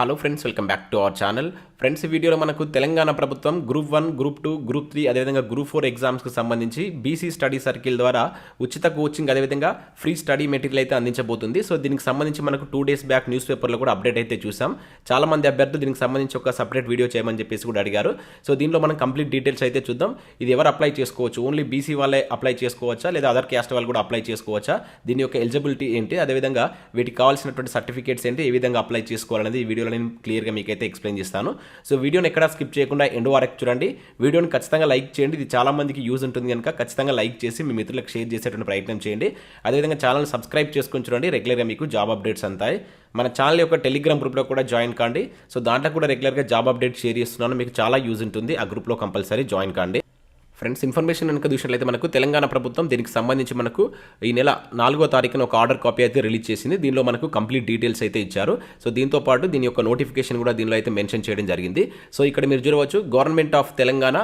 Hello friends welcome back to our channel friends ఈ వీడియోలో మనకు తెలంగాణ ప్రభుత్వం group one group two group three అదేవిధంగా గ్రూప్ ఫోర్ ఎగ్జామ్స్కి సంబంధించి బీసీ స్టడీ సర్కిల్ ద్వారా ఉచిత కోచింగ్ అదేవిధంగా ఫ్రీ స్టడీ మెటీరియల్ అయితే అందించబోతుంది. సో దీనికి సంబంధించి మనకు టూ డేస్ బ్యాక్ న్యూస్ పేపర్లో కూడా అప్డేట్ అయితే చూసాం. చాలా మంది అభ్యర్థులు దీనికి సంబంధించి ఒక సపరేట్ వీడియో చేయమని చెప్పేసి కూడా అడిగారు. సో దీనిలో మనం కంప్లీట్ డీటెయిల్స్ అయితే చూద్దాం. ఇది ఎవరు అప్లై చేసుకోవచ్చు? ఓన్లీ బీసీ వాళ్ళే అప్లై చేసుకోవచ్చా? లేదా అదర్ క్యాస్ట్ వాళ్ళు కూడా అప్లై చేసుకోవచ్చా? దీని యొక్క ఎలిజిబిలిటీ ఏంటి? అదేవిధంగా వీటికి కావాల్సినటువంటి సర్టిఫికేట్స్ ఏంటి? ఏ విధంగా అప్లై చేసుకోవాలనేది ఈ వీడియోలో నేను క్లియర్గా మీకు అయితే ఎక్స్ప్లెయిన్ చేస్తాను. సో వీడియోని ఎక్కడ స్కిప్ చేయకుండా ఎండ్ వరకు చూడండి. వీడియోని ఖచ్చితంగా లైక్ చేయండి. ఇది చాలా మందికి యూజ్ ఉంటుంది కనుక ఖచ్చితంగా లైక్ చేసి మీ మిత్రులకు షేర్ చేసేటువంటి ప్రయత్నం చేయండి. అదేవిధంగా ఛానల్ సబ్స్క్రైబ్ చేసుకొని చూడండి. రెగ్యులర్గా మీకు జాబ్ అప్డేట్స్ అంతాయి. మన ఛానల్ యొక్క టెలిగ్రామ్ గ్రూప్లో కూడా జాయిన్ కాండి. సో దాంట్లో కూడా రెగ్యులర్గా జాబ్ అప్డేట్ షేర్ చేస్తున్నాను. మీకు చాలా యూజ్ ఉంటుంది. ఆ గ్రూప్లో కంపల్సరీ జాయిన్ కాండి. ఫ్రెండ్స్ ఇన్ఫర్మేషన్ కనుక చూసినట్లయితే మనకు తెలంగాణ ప్రభుత్వం దీనికి సంబంధించి మనకు ఈ నెల నాలుగో తారీఖున ఒక ఆర్డర్ కాపీ అయితే రిలీజ్ చేసింది. దీనిలో మనకు కంప్లీట్ డీటెయిల్స్ అయితే ఇచ్చారు. సో దీంతో పాటు దీని యొక్క నోటిఫికేషన్ కూడా దీనిలో అయితే మెన్షన్ చేయడం జరిగింది. సో ఇక్కడ మీరు చూడవచ్చు government of Telangana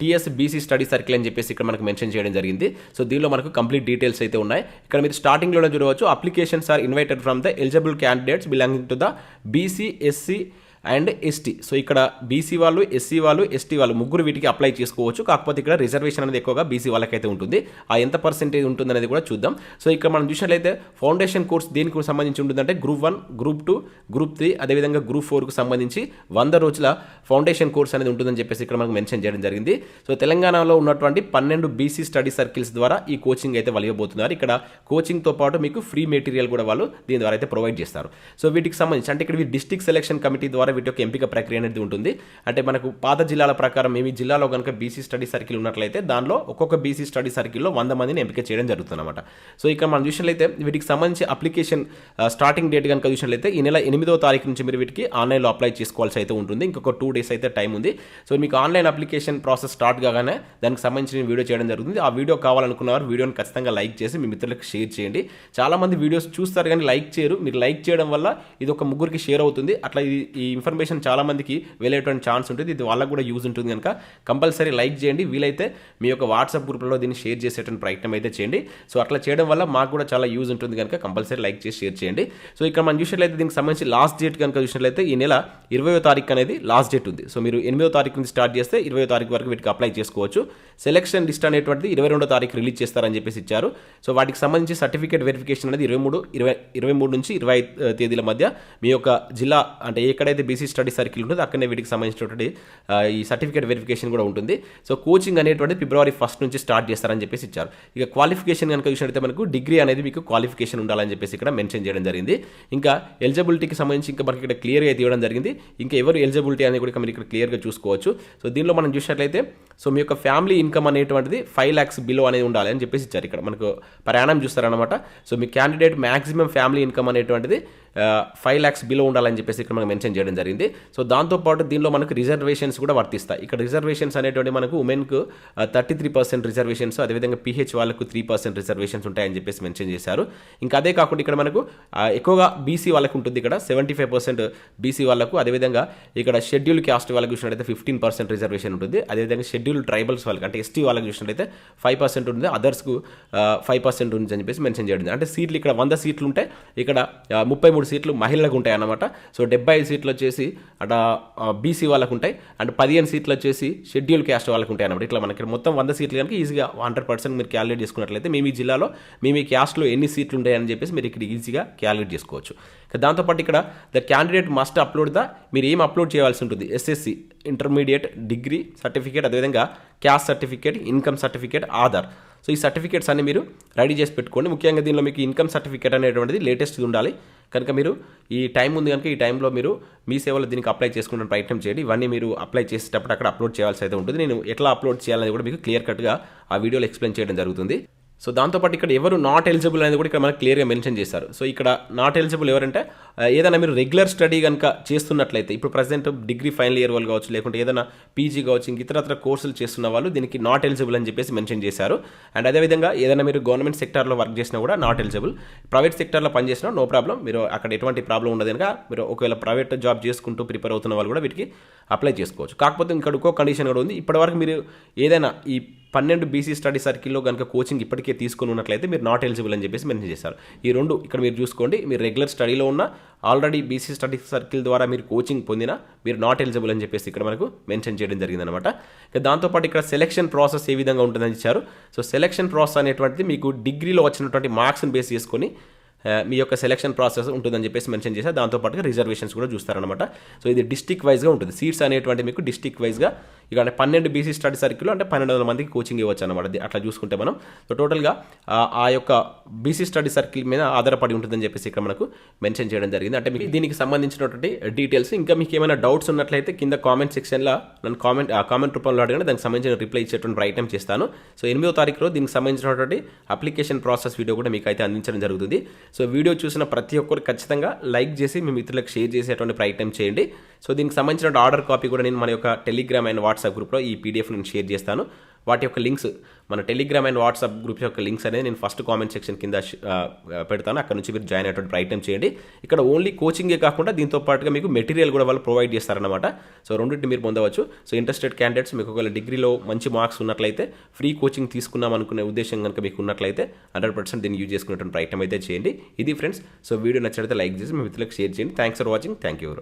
TS BC study circle అని చెప్పేసి ఇక్కడ మనకు మెన్షన్ చేయడం జరిగింది. సో దీనిలో మనకు కంప్లీట్ డీటెయిల్స్ అయితే ఉన్నాయి. ఇక్కడ మీరు స్టార్టింగ్లోనే చూడవచ్చు applications are invited from the eligible candidates belonging to the BC SC and ST. So ఇక్కడ బీసీ వాళ్ళు ఎస్సీ వాళ్ళు ఎస్టీ వాళ్ళు ముగ్గురు వీటికి అప్లై చేసుకోవచ్చు. కాకపోతే ఇక్కడ రిజర్వేషన్ అనేది ఎక్కువగా బీసీ వాళ్ళకైతే ఉంటుంది. ఆ ఎంత పర్సెంటేజ్ ఉంటుంది అనేది కూడా చూద్దాం. సో ఇక్కడ మనం చూసినట్లయితే ఫౌండేషన్ కోర్స్ దేనికి సంబంధించి ఉంటుందంటే group one group two group three అదేవిధంగా గ్రూప్ ఫోర్కు సంబంధించి వంద రోజుల ఫౌండేషన్ కోర్స్ అనేది ఉంటుందని చెప్పేసి ఇక్కడ మనకు మెన్షన్ చేయడం జరిగింది. సో తెలంగాణలో ఉన్నటువంటి పన్నెండు బీసీ స్టడీ సర్కిల్స్ ద్వారా ఈ కోచింగ్ అయితే వలియబోతున్నారు. ఇక్కడ కోచింగ్తో పాటు మీకు ఫ్రీ మెటీరియల్ కూడా వాళ్ళు దీని ద్వారా అయితే ప్రొవైడ్ చేస్తారు. సో వీటికి సంబంధించి అంటే ఇక్కడ డిస్ట్రిక్ట్ సెలక్షన్ కమిటీ ద్వారా వీటి యొక్క ఎంపిక ప్రక్రియ అనేది ఉంటుంది. అంటే మనకు పాత జిల్లాల ప్రకారం ఏమి జిల్లాలో కనుక బీసీ స్టడీ సర్కిల్ ఉన్నట్లయితే దానిలో ఒక్కొక్క బీసీ స్టడీ సర్కిల్లో వంద మందిని ఎంపిక చేయడం జరుగుతుందన్నమాట. సో ఇక్కడ మనం చూసినట్లయితే వీటికి సంబంధించి అప్లికేషన్ స్టార్టింగ్ డేట్ కనుక చూసినట్లయితే ఈ నెల ఎనిమిదో తారీఖు నుంచి మీరు వీటికి ఆన్లైన్లో అప్లై చేసుకోవాల్సి అయితే ఉంటుంది. ఇంకొక టూ డేస్ అయితే టైం ఉంది. సో మీకు ఆన్లైన్ అప్లికేషన్ ప్రాసెస్ స్టార్ట్ కాగానే దానికి సంబంధించిన వీడియో చేయడం జరుగుతుంది. ఆ వీడియో కావాలనుకున్నవారు వీడియోని ఖచ్చితంగా లైక్ చేసి మీ మిత్రులకు షేర్ చేయండి. చాలా మంది వీడియోస్ చూస్తారు కానీ లైక్ చేయరు. మీరు లైక్ చేయడం వల్ల ఇది ఒక ముగ్గురికి షేర్ అవుతుంది. అట్లా ఈ ఇన్ఫర్మేషన్ చాలామందికి వెళ్ళేటువంటి ఛాన్స్ ఉంటుంది. ఇది వాళ్ళకు కూడా యూజ్ ఉంటుంది కనుక కంపల్సరీ లైక్ చేయండి. వీలైతే మీ యొక్క వాట్సాప్ గ్రూప్లో దీన్ని షేర్ చేసేటువంటి ప్రయత్నం అయితే చేయండి. సో అట్లా చేయడం వల్ల మాకు కూడా చాలా యూజ్ ఉంటుంది కనుక కంపల్సరీ లైక్ చేసి షేర్ చేయండి. సో ఇక్కడ మనం చూసినట్లయితే దీనికి సంబంధించి లాస్ట్ డేట్ కనుక చూసినట్లయితే ఈ నెల ఇరవయో తారీఖు అనేది లాస్ట్ డేట్ ఉంది. సో మీరు ఎనిమిదో తారీఖు నుంచి స్టార్ట్ చేస్తే ఇరవై తారీఖు వరకు వీటికి అప్లై చేసుకోవచ్చు. సెలక్షన్ లిస్ట్ అనేటువంటిది ఇరవై రెండో తారీఖు రిలీజ్ చేస్తారని చెప్పేసి ఇచ్చారు. సో వాటికి సంబంధించి సర్టిఫికేట్ వెరిఫికేషన్ అనేది ఇరవై మూడు ఇరవై ఇరవై మూడు నుంచి ఇరవై తేదీల మధ్య మీ యొక్క జిల్లా అంటే ఎక్కడైతే బీసీ స్టడీ సర్కిల్ ఉంటుంది అక్కడనే వీటికి సంబంధించినటువంటి ఈ సర్టిఫికేట్ వెరిఫికేషన్ కూడా ఉంటుంది. సో కోచింగ్ అనేటువంటి ఫిబ్రవరి ఫస్ట్ నుంచి స్టార్ట్ చేస్తారని చెప్పేసి ఇచ్చారు. ఇక క్వాలిఫికేషన్ కనుక చూసినట్లయితే మనకు డిగ్రీ అనేది మీకు క్వాలిఫికేషన్ ఉండాలని చెప్పేసి ఇక్కడ మెన్షన్ చేయడం జరిగింది. ఇంకా ఎలిజిబిలిటీకి సంబంధించి ఇంకా మనకి ఇక్కడ క్లియర్గా అయితే ఇవ్వడం జరిగింది. ఇంకా ఎవరు ఎలిజిబిలిటీ అనేది కూడా మీరు ఇక్కడ క్లియర్గా చూసుకోవచ్చు. సో దీనిలో మనం చూసినట్లయితే సో మీ యొక్క ఫ్యామిలీ ఇన్కమ్ అనేటువంటిది ఫైవ్ ల్యాక్స్ బిలో అనేది ఉండాలి అని చెప్పేసి ఇచ్చారు ఇక్కడ. మనకు ప్రయాణం చూస్తారనమాట సో మీ క్యాండిడేట్ మ్యాక్సిమం ఫ్యామిలీ ఇన్కమ్ అనేటువంటిది ఫైవ్ ల్యాక్స్ బిలో ఉండాలని చెప్పేసి ఇక్కడ మనకు మెన్షన్ చేయడం జరిగింది. సో దాంతోపాటు దీనిలో మనకు రిజర్వేషన్స్ కూడా వర్తిస్తాయి. ఇక్కడ రిజర్వేషన్స్ అనేటువంటి మనకు ఉమెన్కు థర్టీ త్రీ పర్సెంట్ రిజర్వేషన్స్ అదేవిధంగా పిహెచ్ వాళ్ళకు త్రీ పర్సెంట్ రిజర్వేషన్స్ ఉంటాయని చెప్పేసి మెన్షన్ చేశారు. ఇంకా అదే కాకుండా ఇక్కడ మనకు ఎక్కువగా బీసీ వాళ్ళకు ఉంటుంది ఇక్కడ సెవెంటీ ఫైవ్ పర్సెంట్ బీసీ వాళ్ళకు అదేవిధంగా ఇక్కడ షెడ్యూల్ క్యాస్ట్ వాళ్ళకి చూసినట్లయితే ఫిఫ్టీన్ పర్సెంట్ రిజర్వేషన్ ఉంటుంది. అదేవిధంగా షెడ్యూల్ ట్రైబల్స్ వాళ్ళకి అంటే ఎస్టీ వాళ్ళకి చూసినట్లయితే ఫైవ్ పర్సెంట్ ఉంటుంది. అదర్స్కు ఫైవ్ పర్సెంట్ ఉంది అని చెప్పేసి మెన్షన్ చేయడం అంటే సీట్లు ఇక్కడ వంద సీట్లు ఉంటే ఇక్కడ ముప్పై మూడు మూడు సీట్లు మహిళలకు ఉంటాయి అన్నమాట సో డెబ్బై ఐదు సీట్లు వచ్చేసి అట బీసీ వాళ్ళకు ఉంటాయి. అండ్ పదిహేను సీట్లు వచ్చేసి షెడ్యూల్ క్యాస్ట్ వాళ్ళకు ఉంటాయి అన్నమాట ఇట్లా మనకి మొత్తం వంద సీట్లు కనుక ఈజీగా హండ్రెడ్ పర్సెంట్ మీరు క్యాలిక్యులేట్ చేసుకున్నట్లయితే మీ మీ జిల్లాలో మీ మీ క్యాస్ట్లో ఎన్ని సీట్లు ఉంటాయని చెప్పేసి మీరు ఇక్కడ ఈజీగా క్యాలిక్యులేట్ చేసుకోవచ్చు. దాంతోపాటు ఇక్కడ the candidate must upload the మీరు ఏం అప్లోడ్ చేయాల్సి ఉంటుంది? ఎస్ఎస్సి ఇంటర్మీడియట్ డిగ్రీ సర్టిఫికేట్ అదేవిధంగా caste certificate income certificate Aadhaar. So ఈ సర్టిఫికేట్స్ అన్ని మీరు రెడీ చేసి పెట్టుకోండి. ముఖ్యంగా దీనిలో మీకు ఇన్కమ్ సర్టిఫికేట్ అనేటువంటిది లేటెస్ట్ ఉండాలి. కనుక మీరు ఈ టైం ఉంది కనుక ఈ టైంలో మీరు మీ సేవలో దీనికి అప్లై చేసుకునే ప్రయత్నం చేయండి. ఇవన్నీ మీరు అప్లై చేసేటప్పుడు అక్కడ అప్లోడ్ చేయాల్సి అయితే ఉంటుంది. నేను ఎట్లా అప్లోడ్ చేయాలనేది కూడా మీకు క్లియర్ కట్గా ఆ వీడియోలో ఎక్స్ప్లెయిన్ చేయడం జరుగుతుంది. సో దాంతోపాటు ఇక్కడ ఎవరు నాట్ ఎలిజిబుల్ అనేది కూడా ఇక్కడ మనకు క్లియర్గా మెన్షన్ చేశారు. సో ఇక్కడ నాట్ ఎలిజిబుల్ ఎవరంటే ఏదైనా మీరు రెగ్యులర్ స్టడీ కనుక చేస్తున్నట్లయితే ఇప్పుడు ప్రజెంట్ డిగ్రీ ఫైనల్ ఇయర్ వాళ్ళు కావచ్చు లేకుంటే ఏదైనా పీజీ కావచ్చు ఇంక ఇతరత్ర కోర్సులు చేస్తున్న వాళ్ళు దీనికి నాట్ ఎలిజిబుల్ అని చెప్పేసి మెన్షన్ చేశారు. అండ్ అదేవిధంగా ఏదైనా మీరు గవర్నమెంట్ సెక్టార్లో వర్క్ చేసినా కూడా నాట్ ఎలిజిబుల్ ప్రైవేట్ సెక్టార్లో పనిచేసినా నో ప్రాబ్లం మీరు అక్కడ ఎటువంటి ప్రాబ్లం ఉండదు కనుక మీరు ఒకవేళ ప్రైవేట్ జాబ్ చేసుకుంటూ ప్రిపేర్ అవుతున్న వాళ్ళు కూడా వీటికి అప్లై చేసుకోవచ్చు. కాకపోతే ఇక్కడ ఇంకో కండిషన్ కూడా ఉంది. ఇప్పటివరకు మీరు ఏదైనా ఈ పన్నెండు బీసీ స్టడీ సర్కిల్లో కనుక కోచింగ్ ఇప్పటికే తీసుకుని ఉన్నట్లయితే మీరు నాట్ ఎలిజిబుల్ అని చెప్పేసి మెన్షన్ చేశారు. ఈ రెండు ఇక్కడ మీరు చూసుకోండి. మీరు రెగ్యులర్ స్టడీలో ఉన్న ఆల్రెడీ బీసీ స్టడీ సర్కిల్ ద్వారా మీరు కోచింగ్ పొందినా మీరు నాట్ ఎలిజిబుల్ అని చెప్పేసి ఇక్కడ మనకు మెన్షన్ చేయడం జరిగిందనమాట ఇక దాంతోపాటు ఇక్కడ సెలెక్షన్ ప్రాసెస్ ఏ విధంగా ఉంటుందని ఇచ్చారు. సో సెలక్షన్ ప్రాసెస్ అనేటువంటిది మీకు డిగ్రీలో వచ్చినటువంటి మార్క్స్ని బేస్ చేసుకొని Uh, మీ యొక్క సెలక్షన్ ప్రాసెస్ ఉంటుందని చెప్పేసి మెన్షన్ చేశారు. దాంతోపాటుగా రిజర్వేషన్స్ కూడా చూస్తారనమాట సో ఇది డిస్టిక్ వైజ్గా ఉంటుంది. సీట్స్ అనేటువంటి మీకు డిస్టిక్ వైజ్గా ఇక అంటే పన్నెండు బీసీ స్టడీ సర్కిల్ అంటే పన్నెండు వందల మందికి కోచింగ్ ఇవ్వచ్చు అనమాట అది అట్లా చూసుకుంటే మనం. సో టోటల్గా ఆ- ఆ యొక్క బీసీ స్టడీ సర్కిల్ మీద ఆధారపడి ఉంటుందని చెప్పేసి ఇక్కడ మనకు మెన్షన్ చేయడం జరిగింది. అంటే మీకు దీనికి సంబంధించినటువంటి డీటెయిల్స్ ఇంకా మీకు ఏమైనా డౌట్స్ ఉన్నట్లయితే కింద కామెంట్ సెక్షన్లో నన్ను కామెంట్ కామెంట్ రూపంలో అడిగిన దానికి సంబంధించిన రిప్లై ఇచ్చేటువంటి ప్రయత్నం చేస్తాను. సో ఎనిమిదో తారీఖులో దీనికి సంబంధించినటువంటి అప్లికేషన్ ప్రాసెస్ వీడియో కూడా మీకు అయితే అందించడం జరుగుతుంది. సో వీడియో చూసిన ప్రతి ఒక్కరు ఖచ్చితంగా లైక్ చేసి మీ మిత్రులకు షేర్ చేసేటువంటి ప్రయత్నం చేయండి. సో దీనికి సంబంధించిన ఆర్డర్ కాపీ కూడా నేను మన యొక్క టెలిగ్రామ్ అండ్ వాట్సాప్ గ్రూప్లో ఈ పీడిఎఫ్ నేను షేర్ చేస్తాను. వాటి యొక్క లింక్స్ మన టెలిగ్రామ్ అండ్ వాట్సాప్ గ్రూప్ యొక్క లింక్స్ అనేది నేను ఫస్ట్ కామెంట్ సెక్షన్ కింద పెడతాను. అక్కడ నుంచి మీరు జాయిన్ అయ్యేటువంటి ప్రయత్నం చేయండి. ఇక్కడ ఓన్లీ కోచింగే కాకుండా దీంతో పాటుగా మీకు మెటీరియల్ కూడా వాళ్ళు ప్రొవైడ్ చేస్తారనమాట సో రెండింటిని మీరు పొందవచ్చు. సో ఇంట్రెస్టెడ్ క్యాండిడేట్స్ మీకు ఒకవేళ డిగ్రీలో మంచి మార్క్స్ ఉన్నట్లయితే ఫ్రీ కోచింగ్ తీసుకుందాం అనుకునే ఉద్దేశం కనుక మీకు ఉన్నట్లయితే హండ్రెడ్ పర్సెంట్ దీన్ని యూజ్ చేసుకునేటువంటి ప్రయత్నం అయితే చేయండి. ఇది ఫ్రెండ్స్ సో వీడియో నచ్చినట్లయితే లైక్ చేసి మీ మిత్రులకు షేర్ చేయండి. Thanks for watching. Thank you